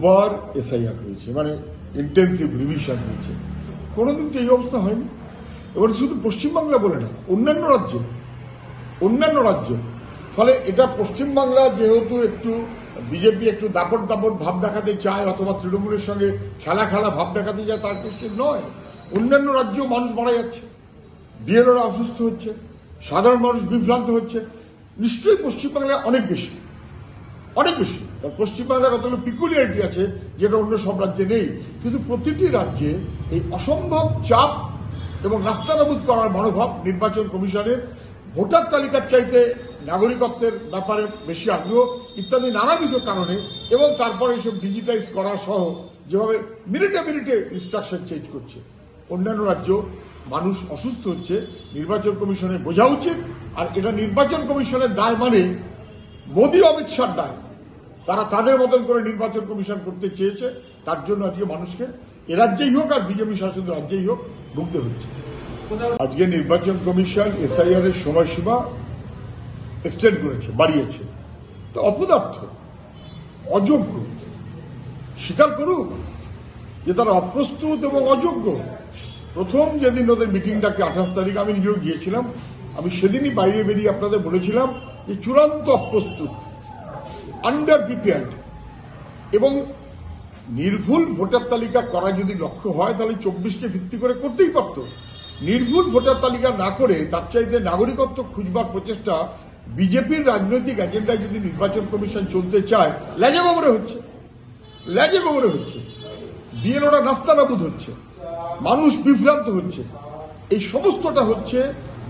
দুবার এসআইআর হয়েছে মানে ইন্টেন্সিভ রিভিশন হয়েছে। কোনোদিন তো এই অবস্থা হয়নি। এবার শুধু পশ্চিমবাংলা বলে না, অন্যান্য রাজ্য অন্যান্য রাজ্য। ফলে এটা পশ্চিমবাংলা যেহেতু একটু বিজেপি একটু দাপট দাপট ভাব দেখাতে চায়, অথবা তৃণমূলের সঙ্গে খেলা খেলা ভাব দেখাতে চায়, তার কোশ্চেন নয়। অন্যান্য রাজ্যেও মানুষ মারা যাচ্ছে। বিএলওরা অসুস্থ হচ্ছে, সাধারণ মানুষ বিভ্রান্ত হচ্ছে। নিশ্চয়ই পশ্চিমবাংলায় অনেক বেশি। অনেক বেশি। কারণ পশ্চিমবাংলার কতগুলো পিকুলিয়ারিটি আছে, যেটা অন্য সব রাজ্যে নেই। কিন্তু প্রতিটি রাজ্যে এই অসম্ভব চাপ এবং রাস্তানাবুদ করার মনোভাব নির্বাচন কমিশনের ভোটার তালিকার চাইতে নাগরিকত্বের ব্যাপারে বেশি আগ্রহ ইত্যাদি নানাবিধ কারণে এবং তারপরে এসব ডিজিটাইজ করা সহ যেভাবে মিনিটে মিনিটে ইনস্ট্রাকশন চেঞ্জ করছে। অন্যান্য রাজ্য মানুষ অসুস্থ হচ্ছে, নির্বাচন কমিশনে বোঝা উচিত, আর এটা নির্বাচন কমিশনের দায় মানে মোদী অমিত শাহ দায় তারা তাদের মতন করে নির্বাচন কমিশন করতে চেয়েছে। তার জন্য আজকে মানুষকে এ রাজ্যেই হোক আর বিজেপি শাসিত রাজ্যেই হোক ভুগতে হচ্ছে। আজকে নির্বাচন কমিশন এসআইআর এর সময়সীমা এক্সটেন্ড করেছে, বাড়িয়েছে। তো অপদার্থ, অযোগ্য, স্বীকার করুক যে তারা অপ্রস্তুত এবং অযোগ্য। প্রথম যেদিন ওদের মিটিংটাকে আঠাশ তারিখ আমি নিজেও গিয়েছিলাম। আমি সেদিনই বাইরে বেরিয়ে আপনাদের বলেছিলাম যে চূড়ান্ত প্রস্তুত আন্ডার প্রিপেয়ার্ড এবং নির্ভুল ভোটার তালিকা করা যদি লক্ষ্য হয়, তাহলে চব্বিশকে ভিত্তি করে করতেই পারত। নির্ভুল ভোটার তালিকা না করে তার চাইতে নাগরিকত্ব খুঁজবার প্রচেষ্টা বিজেপির রাজনৈতিক এজেন্ডায় যদি নির্বাচন কমিশন চলতে চায়, লেজে গোবরে হচ্ছে। লেজে গোবরে হচ্ছে। বিএলওরা নাস্তানাবুদ হচ্ছে। মানুষ বিভ্রান্ত হচ্ছে। এই সমস্তটা হচ্ছে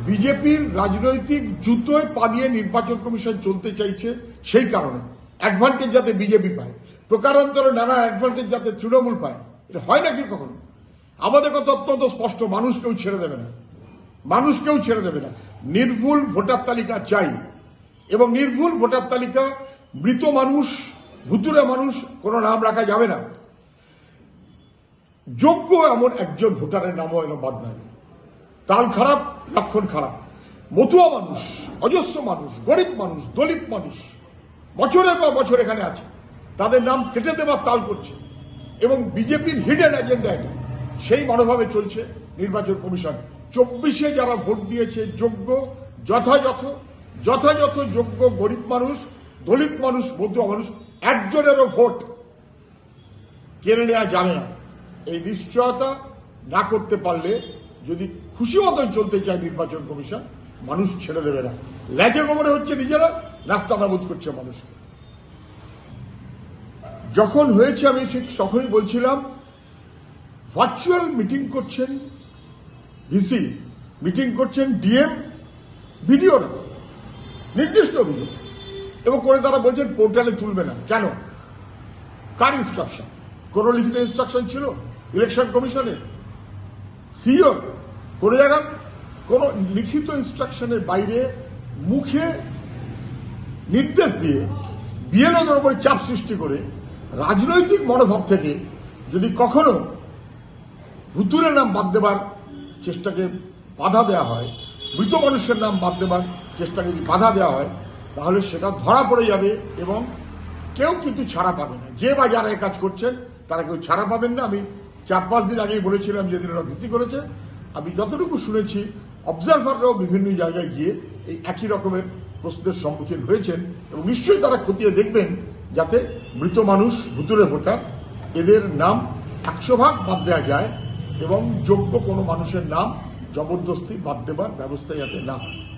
বিজেপির রাজনৈতিক জুতোয় পা দিয়ে নির্বাচন কমিশন চলতে চাইছে সেই কারণে। অ্যাডভান্টেজ যাতে বিজেপি পায়। প্রকারান্তরে নানা অ্যাডভান্টেজ যাতে তৃণমূল পায়। এটা হয় নাকি কখনো? আমাদের কথা অত্যন্ত স্পষ্ট, মানুষ কেউ ছেড়ে দেবে না। মানুষ কেউ ছেড়ে দেবে না। নির্ভুল ভোটার তালিকা চাই। এবং নির্ভুল ভোটার তালিকা মৃত মানুষ ভুতুরে মানুষ, কোনো নাম রাখা যাবে না। যোগ্য এমন একজন ভোটারের নামও এনে বাদ নাই তাল খারাপ, লক্ষণ খারাপ। মতুয়া মানুষ, অজস্র মানুষ, গরিব মানুষ, দলিত মানুষ, বছরের পর বছর এখানে আছে। তাদের নাম কেটে দেবার তাল করছে এবং বিজেপির হিডেন এজেন্ডা এটা। সেই মনোভাবে চলছে নির্বাচন কমিশন। চব্বিশে যারা ভোট দিয়েছে, যোগ্য, যথাযথ যথাযথ যোগ্য গরিব মানুষ, দলিত মানুষ, মতুয়া মানুষ, একজনেরও ভোট কেড়ে নেওয়া যাবে না। এই নিশ্চয়তা না করতে পারলে যদি খুশি মতন চলতে চায় নির্বাচন কমিশন, মানুষ ছেড়ে দেবে না। ল্যাজে গোবরে হচ্ছে নিজেরা, রাস্তা নাবুদ করছে মানুষ। যখন হয়েছে, আমি ঠিক তখনই বলছিলাম ভার্চুয়াল মিটিং করছেন ভিসি মিটিং করছেন ডিএম ভিডিওরা নির্দিষ্ট ভিডিও। এবং করে তারা বলছেন, পোর্টালে তুলবে না। কেন? কার ইনস্ট্রাকশন কোন লিখিত ইনস্ট্রাকশন ছিল? ইলেকশন কমিশনের? সিও কোন জায়গায় কোন লিখিত ইনস্ট্রাকশনের বাইরে মুখে নির্দেশ দিয়ে বিএলওদের উপরে চাপ সৃষ্টি করে রাজনৈতিক মনোভাব থেকে যদি কখনো ভুতুরের নাম বাদ দেবার চেষ্টাকে বাধা দেওয়া হয়, মৃত মানুষের নাম বাদ দেবার চেষ্টাকে যদি বাধা দেওয়া হয়, তাহলে সেটা ধরা পড়ে যাবে এবং কেউ কিন্তু ছাড়া পাবে না। যে বা যারা কাজ করছেন, তারা কেউ ছাড়া পাবেন না। আমি চার পাঁচ দিন আগেই বলেছিলাম, যেদিন ওরা ভিসি করেছে আমি যতটুকু শুনেছি অবজারভাররাও বিভিন্ন জায়গায় গিয়ে এই একই রকমের প্রশ্নের সম্মুখীন হয়েছেন এবং নিশ্চয়ই তারা খতিয়ে দেখবেন যাতে মৃত মানুষ ভুতুরে ভোটার, এদের নাম একশো ভাগ বাদ দেওয়া যায় এবং যোগ্য কোনো মানুষের নাম জবরদস্তি বাদ দেবার ব্যবস্থা যাতে না হয়।